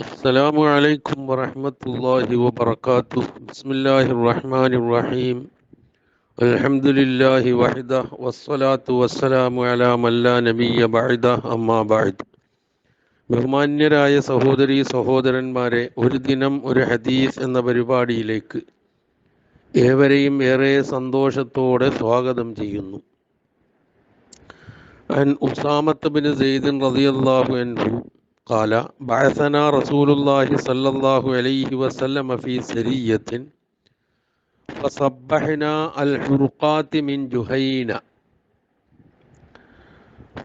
السلام عليكم ورحمة الله وبركاته بسم الله الرحمن الرحيم الحمد لله وحده والصلاة والسلام على من لا نبي بعده أما بعد ബഹുമാന്യരായ സഹോദരി സഹോദരന്മാരെ ഒരു ദിനം ഒരു ഹദീസ് എന്ന പരിപാടിയിലേക്ക് ഏവരെയും ഏറെ സന്തോഷത്തോടെ സ്വാഗതം ചെയ്യുന്നു عن أسامة بن زيد رضي الله عنه قال بعثنا رسول الله صلى الله عليه وسلم في سرية فصبحنا الحرقات من جهينة.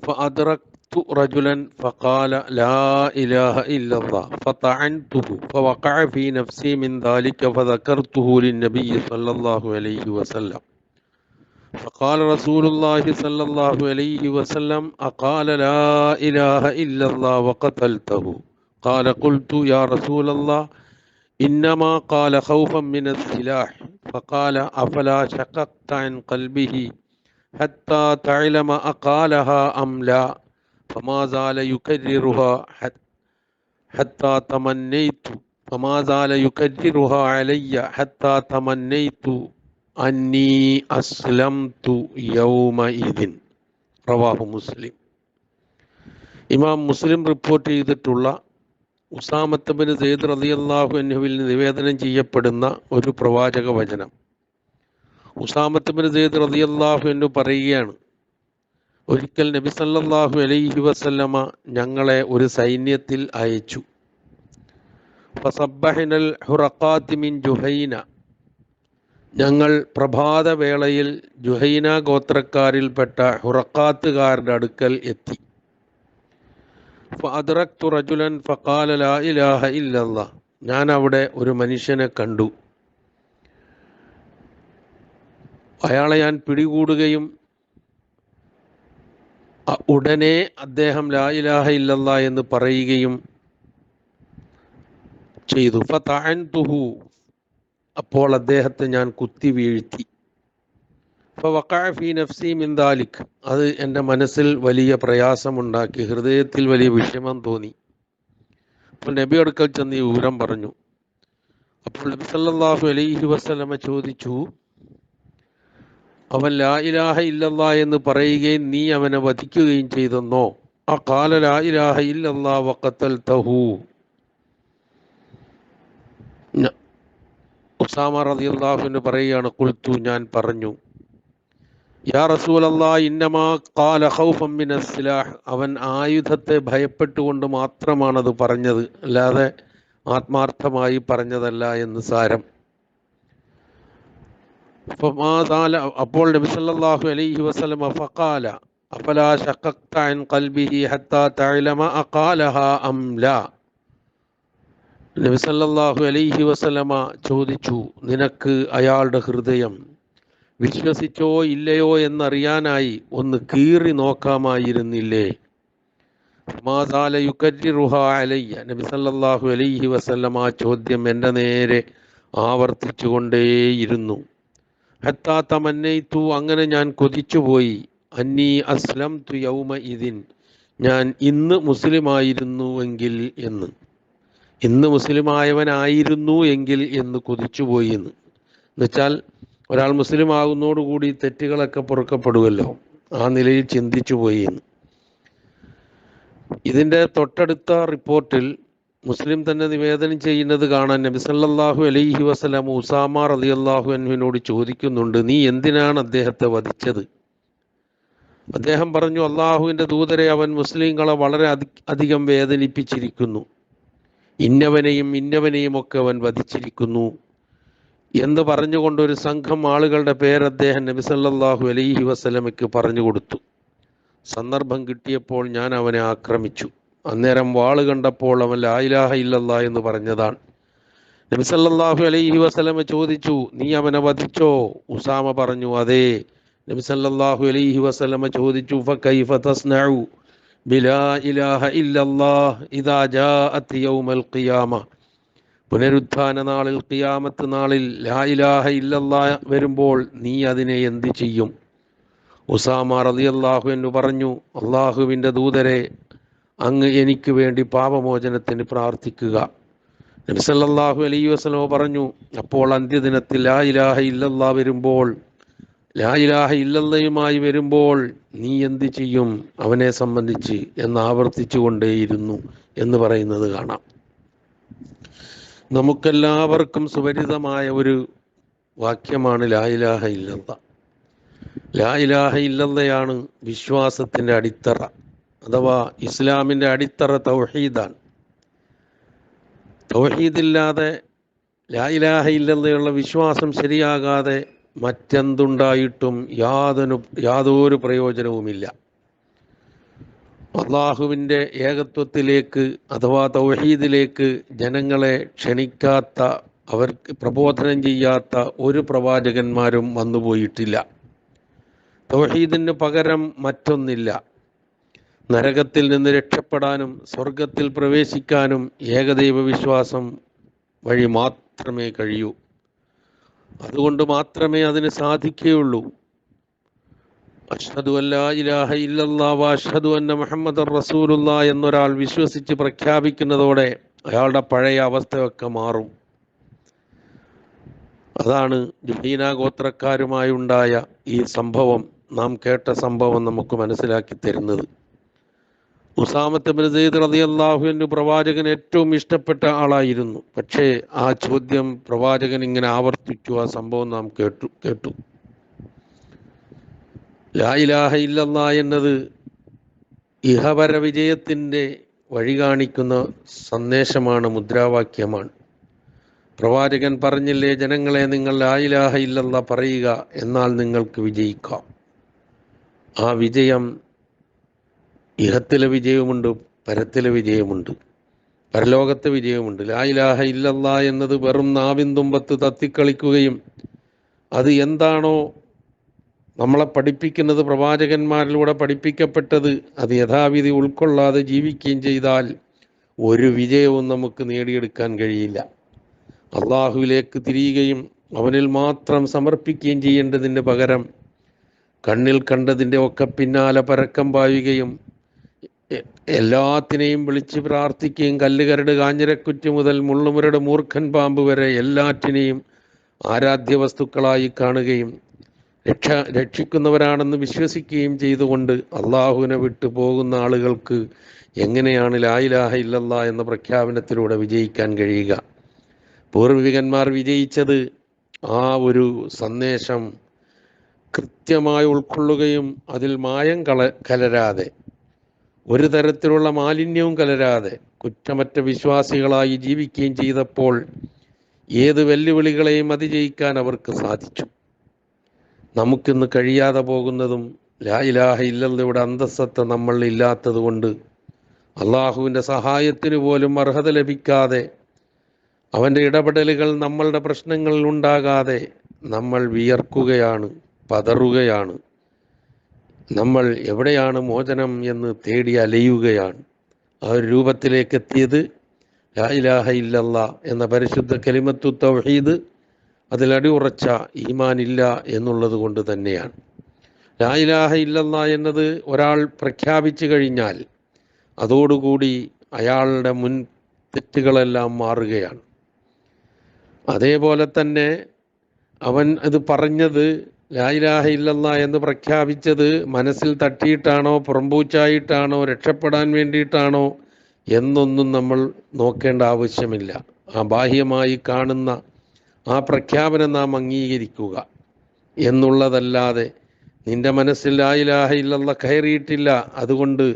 فأدركت رجلا فقال لا إله إلا الله. فطعنته فوقع في نفسي من ذلك فذكرته للنبي صلى الله عليه وسلم. فقال رسول الله صلى الله عليه وسلم أقال لا إله إلا الله وقتلته. قال قلت يا رسول الله إنما قال خوفا من السلاح. فقال أفلا شققت عن قلبه حتى تعلم أقالها أم لا؟ فما زال يكررها حتى تمنيت فما زال يكررها علي حتى تمنيت. അന്നീ അസ്ലം തു യൗമഇദിൻ. റവാഹു മുസ്ലിം. ഇമാം മുസ്ലിം റിപ്പോർട്ട് ചെയ്തിട്ടുള്ള ഉസാമത്തബിന് സെയ്ദ് റളിയല്ലാഹു അൻഹുവിൽ നിവേദനം ചെയ്യപ്പെടുന്ന ഒരു പ്രവാചക വചനം. ഉസാമത്തബിന് സെയ്ദ് റളിയല്ലാഹു അൻഹു പറയുകയാണ് ഒരിക്കൽ നബി സല്ലാഹു അലൈഹി വസല്ലമ ഞങ്ങളെ ഒരു സൈന്യത്തിൽ അയച്ചു. ഫസബ്ബഹിനൽ ഹുറഖാത്തിമിൻ ജുഹൈന ഞങ്ങൾ പ്രഭാതവേളയിൽ ജുഹൈന ഗോത്രക്കാരിൽപ്പെട്ട ഹുറക്കാത്തുകാരുടെ അടുക്കൽ എത്തി. ഫഅദ്റക്തു റജുലൻ ഫഖാല ലാ ഇലാഹ ഞാൻ അവിടെ ഒരു മനുഷ്യനെ കണ്ടു. അയാളെ ഞാൻ പിടികൂടുകയും ഉടനെ അദ്ദേഹം ലാ ഇലാഹ ഇല്ലല്ലാ എന്ന് പറയുകയും ചെയ്തു. അപ്പോൾ അദ്ദേഹത്തെ ഞാൻ കുത്തി വീഴ്ത്തി. മിന്താലിക് അത് എന്റെ മനസ്സിൽ വലിയ പ്രയാസമുണ്ടാക്കി ഹൃദയത്തിൽ വലിയ വിഷമം തോന്നി. അപ്പോൾ നബി അടുക്കൽ ചെന്ന് ഈ ഊരം പറഞ്ഞു. അപ്പോൾ നബി സല്ലല്ലാഹു അലൈഹി വസല്ലമ ചോദിച്ചു അവൻ ലാ ഇലാഹ എന്ന് പറയുകയും നീ അവനെ വധിക്കുകയും ചെയ്തെന്നോ? ആ കാല ലാ ഇലാഹ ഇല്ലല്ലാ വക്കത്തൽ തഹു ഉസാമ റളിയല്ലാഹുവിന് പറയുകയാണ് കുൽത്തു ഞാൻ പറഞ്ഞു. യാ റസൂൽ സിലാഹ്. അവൻ ആയുധത്തെ ഭയപ്പെട്ടുകൊണ്ട് മാത്രമാണത് പറഞ്ഞത് അല്ലാതെ ആത്മാർത്ഥമായി പറഞ്ഞതല്ല എന്ന് സാരം. അപ്പോൾ നബി സല്ലല്ലാഹു അലൈഹി വസല്ലം ഫഖാല അഫലാ ശഖഖത അൻ ഹത്താ തഅലമ അഖാലഹ അം ലാ? നബി സല്ലല്ലാഹു അലൈഹി വസല്ലമ ചോദിച്ചു നിനക്ക് അയാളുടെ ഹൃദയം വിശ്വസിച്ചോ ഇല്ലയോ എന്നറിയാനായി ഒന്ന് കീറി നോക്കാമായിരുന്നില്ലേ? നബിസല്ലാഹു നബി അലൈഹി വസല്ലമ ചോദ്യം എന്റെ നേരെ ആവർത്തിച്ചു കൊണ്ടേയിരുന്നു ഹത്താ തമന്നയിത്തു അങ്ങനെ ഞാൻ കൊതിച്ചുപോയി. അന്നീ അസ്ലം തു യൗമ ഇതിൻ ഞാൻ ഇന്ന് മുസ്ലിമായിരുന്നുവെങ്കിൽ എന്ന്. ഇന്ന് മുസ്ലിമായവനായിരുന്നു എങ്കിൽ എന്ന് കൊതിച്ചുപോയി എന്ന്. എന്നുവെച്ചാൽ ഒരാൾ മുസ്ലിം ആകുന്നതോടുകൂടി തെറ്റുകളൊക്കെ പൊറുക്കപ്പെടുമല്ലോ ആ നിലയിൽ ചിന്തിച്ചു പോയി എന്ന്. ഇതിന്റെ തൊട്ടടുത്ത റിപ്പോർട്ടിൽ മുസ്ലിം തന്നെ നിവേദനം ചെയ്യുന്നത് കാണാൻ നബി സല്ലല്ലാഹു അലൈഹി വസല്ലം ഉസാമ റളിയല്ലാഹു അൻഹുവിനോട് ചോദിക്കുന്നുണ്ട് നീ എന്തിനാണ് അദ്ദേഹത്തെ വധിച്ചത്? അദ്ദേഹം പറഞ്ഞു അള്ളാഹുവിന്റെ ദൂതരെ അവൻ മുസ്ലിങ്ങളെ വളരെ അധികം വേദനിപ്പിച്ചിരിക്കുന്നു. ഇന്നവനെയും ഇന്നവനെയും ഒക്കെ അവൻ വധിച്ചിരിക്കുന്നു എന്ന് പറഞ്ഞുകൊണ്ട് ഒരു സംഘം ആളുകളുടെ പേര് അദ്ദേഹം നബി സല്ലല്ലാഹു അലൈഹി വസ്ലമയ്ക്ക് പറഞ്ഞു കൊടുത്തു. സന്ദർഭം കിട്ടിയപ്പോൾ ഞാൻ അവനെ ആക്രമിച്ചു. അന്നേരം വാൾ കണ്ടപ്പോൾ അവൻ ലായിലാഹ ഇല്ലല്ല എന്ന് പറഞ്ഞതാണ്. നബി സല്ലല്ലാഹു അലൈഹി വസ്ലമ ചോദിച്ചു നീ അവനെ വധിച്ചോ? ഉസാമ പറഞ്ഞു അതെ. നബി സല്ലല്ലാഹു അലൈഹി വസ്ലമ ചോദിച്ചു പുനരുത്ഥാന നാളിൽ ഖിയാമത്ത് നാളിൽ ലാ ഇലാഹ ഇല്ലല്ലാ വരുമ്പോൾ നീ അതിനെ എന്ത് ചെയ്യും? ഉസാമ റളിയല്ലാഹു എന്ന് പറഞ്ഞു അള്ളാഹുവിന്റെ ദൂതരെ അങ്ങ് എനിക്ക് വേണ്ടി പാപമോചനത്തിന് പ്രാർത്ഥിക്കുക. നബിസല്ലാഹു അലൈ വസ്ലമോ പറഞ്ഞു അപ്പോൾ അന്ത്യദിനത്തിൽ ലാ ഇലാഹ ഇല്ലല്ലാ വരുമ്പോൾ ലാ ഇലാഹ ഇല്ലല്ലയുമായി വരുമ്പോൾ നീ എന്ത് ചെയ്യും അവനെ സംബന്ധിച്ച് എന്ന് ആവർത്തിച്ചു കൊണ്ടേയിരുന്നു എന്ന് പറയുന്നത് കാണാം. നമുക്കെല്ലാവർക്കും സുപരിതമായ ഒരു വാക്യമാണ് ലായിലാഹ ഇല്ലല്ല. ലാ ഇലാഹ ഇല്ലല്ലയാണ് വിശ്വാസത്തിന്റെ അടിത്തറ അഥവാ ഇസ്ലാമിന്റെ അടിത്തറ തൗഹീദാണ്. തൗഹീദില്ലാതെ ലാ ഇലാഹ ഇല്ലല്ലയുള്ള വിശ്വാസം ശരിയാകാതെ മറ്റെന്തുണ്ടായിട്ടും യാതൊരു യാതൊരു പ്രയോജനവുമില്ല. അള്ളാഹുവിന്റെ ഏകത്വത്തിലേക്ക് അഥവാ തൗഹീദിലേക്ക് ജനങ്ങളെ ക്ഷണിക്കാത്ത അവർക്ക് പ്രബോധനം ചെയ്യാത്ത ഒരു പ്രവാചകന്മാരും വന്നുപോയിട്ടില്ല. തൗഹീദിന് പകരം മറ്റൊന്നില്ല. നരകത്തിൽ നിന്ന് രക്ഷപ്പെടാനും സ്വർഗത്തിൽ പ്രവേശിക്കാനും ഏകദൈവ വിശ്വാസം വഴി മാത്രമേ കഴിയൂ. അതുകൊണ്ട് മാത്രമേ അതിന് സാധിക്കുകയുള്ളൂ. അഷ്ഹദു അല്ലാ ഇലാഹ ഇല്ലല്ലാ അഷ്ഹദു അന്ന മുഹമ്മദ് റസൂലുള്ള എന്നൊരാൾ വിശ്വസിച്ച് പ്രഖ്യാപിക്കുന്നതോടെ അയാളുടെ പഴയ അവസ്ഥയൊക്കെ മാറും. അതാണ് ജുഹീന ഗോത്രക്കാരുമായുണ്ടായ ഈ സംഭവം. നാം കേട്ട സംഭവം നമുക്ക് മനസ്സിലാക്കി തരുന്നത്. ഉസാമത്ത് ബിൻ സെയ്ദ് പ്രവാചകൻ ഏറ്റവും ഇഷ്ടപ്പെട്ട ആളായിരുന്നു. പക്ഷേ ആ ചോദ്യം പ്രവാചകൻ ഇങ്ങനെ ആവർത്തിച്ചു ആ സംഭവം നാം കേട്ടു കേട്ടു. ലാ ഇലാഹ ഇല്ലല്ലാ എന്നത് ഇഹപര വിജയത്തിന്റെ വഴി കാണിക്കുന്ന സന്ദേശമാണ് മുദ്രാവാക്യമാണ്. പ്രവാചകൻ പറഞ്ഞില്ലേ ജനങ്ങളെ നിങ്ങൾ ലായിലാഹ ഇല്ലെന്ന പറയുക എന്നാൽ നിങ്ങൾക്ക് വിജയിക്കാം. ആ വിജയം ഇഹത്തിലെ വിജയമുണ്ട് പരത്തിലെ വിജയമുണ്ട് പരലോകത്തെ വിജയമുണ്ട്. ലാ ഇലാഹ ഇല്ലല്ലാ എന്നത് വെറും നാവിൻ തുമ്പത്ത് തത്തിക്കളിക്കുകയും അത് എന്താണോ നമ്മളെ പഠിപ്പിക്കുന്നത് പ്രവാചകന്മാരിലൂടെ പഠിപ്പിക്കപ്പെട്ടത് അത് യഥാവിധി ഉൾക്കൊള്ളാതെ ജീവിക്കുകയും ചെയ്താൽ ഒരു വിജയവും നമുക്ക് നേടിയെടുക്കാൻ കഴിയില്ല. അള്ളാഹുവിലേക്ക് തിരിയുകയും അവനിൽ മാത്രം സമർപ്പിക്കുകയും ചെയ്യേണ്ടതിന് പകരം കണ്ണിൽ കണ്ടതിന്റെ ഒക്കെ പിന്നാലെ പരക്കം പായുകയും എല്ലാത്തിനെയും വിളിച്ച് പ്രാർത്ഥിക്കുകയും കല്ലുകരട് കാഞ്ഞിരക്കുറ്റി മുതൽ മുള്ളുമുരട് മൂർഖൻ പാമ്പ് വരെ എല്ലാറ്റിനെയും ആരാധ്യ വസ്തുക്കളായി കാണുകയും രക്ഷ രക്ഷിക്കുന്നവരാണെന്ന് വിശ്വസിക്കുകയും ചെയ്തുകൊണ്ട് അള്ളാഹുവിനെ വിട്ടു പോകുന്ന ആളുകൾക്ക് എങ്ങനെയാണ് ലായിലാഹ ഇല്ലല്ല എന്ന പ്രഖ്യാപനത്തിലൂടെ വിജയിക്കാൻ കഴിയുക? പൂർവികന്മാർ വിജയിച്ചത് ആ ഒരു സന്ദേശം കൃത്യമായി ഉൾക്കൊള്ളുകയും അതിൽ മായം കള കലരാതെ ഒരു തരത്തിലുള്ള മാലിന്യവും കലരാതെ കുറ്റമറ്റ വിശ്വാസികളായി ജീവിക്കുകയും ചെയ്തപ്പോൾ ഏത് വെല്ലുവിളികളെയും അതിജയിക്കാൻ അവർക്ക് സാധിച്ചു. നമുക്കിന്ന് കഴിയാതെ പോകുന്നതും ലായിലാഹ ഇല്ലല്ലയുടെ അന്തസ്സത്ത നമ്മൾ ഇല്ലാത്തത് കൊണ്ട് അള്ളാഹുവിന്റെ സഹായത്തിന് പോലും അർഹത ലഭിക്കാതെ അവന്റെ ഇടപെടലുകൾ നമ്മളുടെ പ്രശ്നങ്ങളിൽ ഉണ്ടാകാതെ നമ്മൾ വിയർക്കുകയാണ് പതറുകയാണ്. നമ്മൾ എവിടെയാണ് മോചനം എന്ന് തേടി അലയുകയാണ്. ആ ഒരു രൂപത്തിലേക്ക് എത്തിയത് ലാ ഇല്ലല്ല എന്ന പരിശുദ്ധ കലിമത്തു തൗഹീദ് അതിലടിയുറച്ച ഈമാനില്ല എന്നുള്ളത് കൊണ്ട് തന്നെയാണ്. ലായിലാഹ ഇല്ലല്ലാ എന്നത് ഒരാൾ പ്രഖ്യാപിച്ചു കഴിഞ്ഞാൽ അതോടുകൂടി അയാളുടെ മുൻ തെറ്റുകളെല്ലാം മാറുകയാണ്. അതേപോലെ തന്നെ അവൻ അത് പറഞ്ഞത് ലായിലാഹ ഇല്ലല്ലാ എന്ന് പ്രഖ്യാപിച്ചത് മനസ്സിൽ തട്ടിയിട്ടാണോ പുറമ്പൂച്ചായിട്ടാണോ രക്ഷപ്പെടാൻ വേണ്ടിയിട്ടാണോ എന്നൊന്നും നമ്മൾ നോക്കേണ്ട ആവശ്യമില്ല. ആ ബാഹ്യമായി കാണുന്ന ആ പ്രഖ്യാപനം നാം അംഗീകരിക്കുക എന്നുള്ളതല്ലാതെ നിന്റെ മനസ്സിൽ ലായിലാഹ ഇല്ലല്ല കയറിയിട്ടില്ല അതുകൊണ്ട്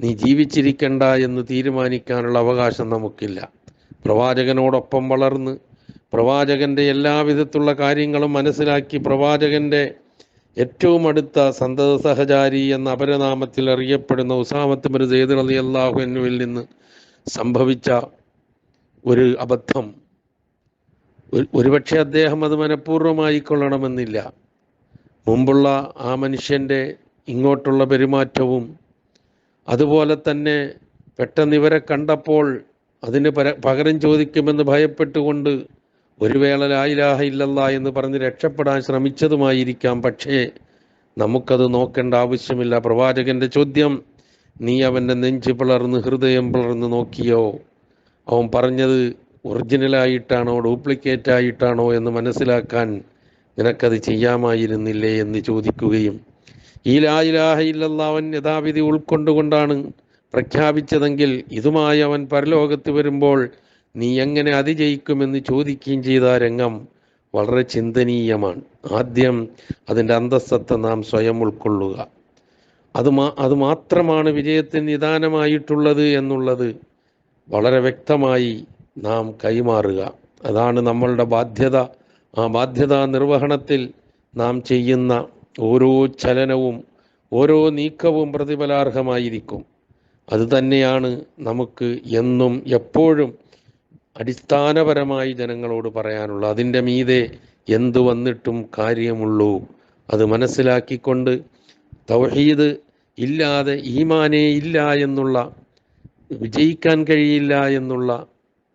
നീ ജീവിച്ചിരിക്കണ്ട എന്ന് തീരുമാനിക്കാനുള്ള അവകാശം നമുക്കില്ല. പ്രവാചകനോടൊപ്പം വളർന്ന് പ്രവാചകന്റെ എല്ലാവിധത്തുള്ള കാര്യങ്ങളും മനസ്സിലാക്കി പ്രവാചകന്റെ ഏറ്റവും അടുത്ത സന്തത സഹചാരി എന്ന അപരനാമത്തിൽ അറിയപ്പെടുന്ന ഉസാമത്ത് ബിൻ സെയ്ദ് അലി അള്ളാഹുവിൽ നിന്ന് സംഭവിച്ച ഒരു അബദ്ധം. ഒരു- ഒരുപക്ഷെ അദ്ദേഹം അത് മനഃപൂർവമായിക്കൊള്ളണമെന്നില്ല. മുമ്പുള്ള ആ മനുഷ്യന്റെ ഇങ്ങോട്ടുള്ള പെരുമാറ്റവും അതുപോലെ തന്നെ പെട്ടെന്ന് ഇവരെ കണ്ടപ്പോൾ അതിന് പകരം ചോദിക്കുമെന്ന് ഭയപ്പെട്ടുകൊണ്ട് ഒരു വേള ലായിലാഹ ഇല്ലല്ലാ എന്ന് പറഞ്ഞ് രക്ഷപ്പെടാൻ ശ്രമിച്ചതുമായിരിക്കാം. പക്ഷേ നമുക്കത് നോക്കേണ്ട ആവശ്യമില്ല. പ്രവാചകന്റെ ചോദ്യം നീ അവന്റെ നെഞ്ച് പിളർന്ന് ഹൃദയം പിളർന്ന് നോക്കിയോ? അവൻ പറഞ്ഞത് ഒറിജിനലായിട്ടാണോ ഡ്യൂപ്ലിക്കേറ്റ് ആയിട്ടാണോ എന്ന് മനസ്സിലാക്കാൻ നിനക്കത് ചെയ്യാമായിരുന്നില്ലേ? എന്ന് ചോദിക്കുകയും ഈ ലായിലാഹ ഇല്ലല്ല അവൻ യഥാവിധി ഉൾക്കൊണ്ടുകൊണ്ടാണ് പ്രഖ്യാപിച്ചതെങ്കിൽ ഇതുമായി അവൻ പരലോകത്ത് വരുമ്പോൾ നീ എങ്ങനെ അതിജയിക്കുമെന്ന് ചോദിക്കുകയും ചെയ്ത ആ രംഗം വളരെ ചിന്തനീയമാണ്. ആദ്യം അതിന്റെ അന്തസ്സത്തെ നാം സ്വയം ഉൾക്കൊള്ളുക. അത് മാ അത് മാത്രമാണ് വിജയത്തിന് നിദാനമായിട്ടുള്ളത് എന്നുള്ളത് വളരെ വ്യക്തമായി നാം കൈമാറുക. അതാണ് നമ്മളുടെ ബാധ്യത. ആ ബാധ്യതാ നിർവഹണത്തിൽ നാം ചെയ്യുന്ന ഓരോ ചലനവും ഓരോ നീക്കവും പ്രതിഫലാർഹമായിരിക്കും. അതുതന്നെയാണ് നമുക്ക് എന്നും എപ്പോഴും അടിസ്ഥാനപരമായി ജനങ്ങളോട് പറയാനുള്ള അതിന്റെ മീതെ എന്തു വന്നിട്ടും കാര്യമുള്ളൂ. അത് മനസ്സിലാക്കിക്കൊണ്ട് തൗഹീദ് ഇല്ലാതെ ഈമാനേ ഇല്ല എന്നുള്ള വിജയിക്കാൻ കഴിയില്ല എന്നുള്ള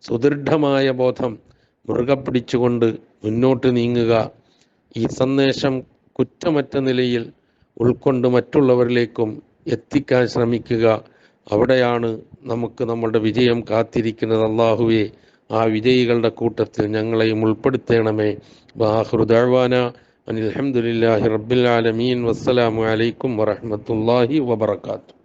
സുദൃഢമായ ബോധം മുറുകെ പിടിച്ചുകൊണ്ട് മുന്നോട്ട് നീങ്ങുക. ഈ സന്ദേശം കുറ്റമറ്റ നിലയിൽ ഉൾക്കൊണ്ട് മറ്റുള്ളവരിലേക്കും എത്തിക്കാൻ ശ്രമിക്കുക. അവിടെയാണ് നമുക്ക് നമ്മളുടെ വിജയം കാത്തിരിക്കുന്നത്. അള്ളാഹുവെ ആ വിജയികളുടെ കൂട്ടത്തിൽ ഞങ്ങളെയും ഉൾപ്പെടുത്തണമേ. ബാഹൃദാന അനിൽ അലഹമുല്ലാഹി റബ്ബിൽ ആലമീൻ. വസ്സലാമു അലൈക്കും വറഹമത്തല്ലാഹി വബർക്കാത്തു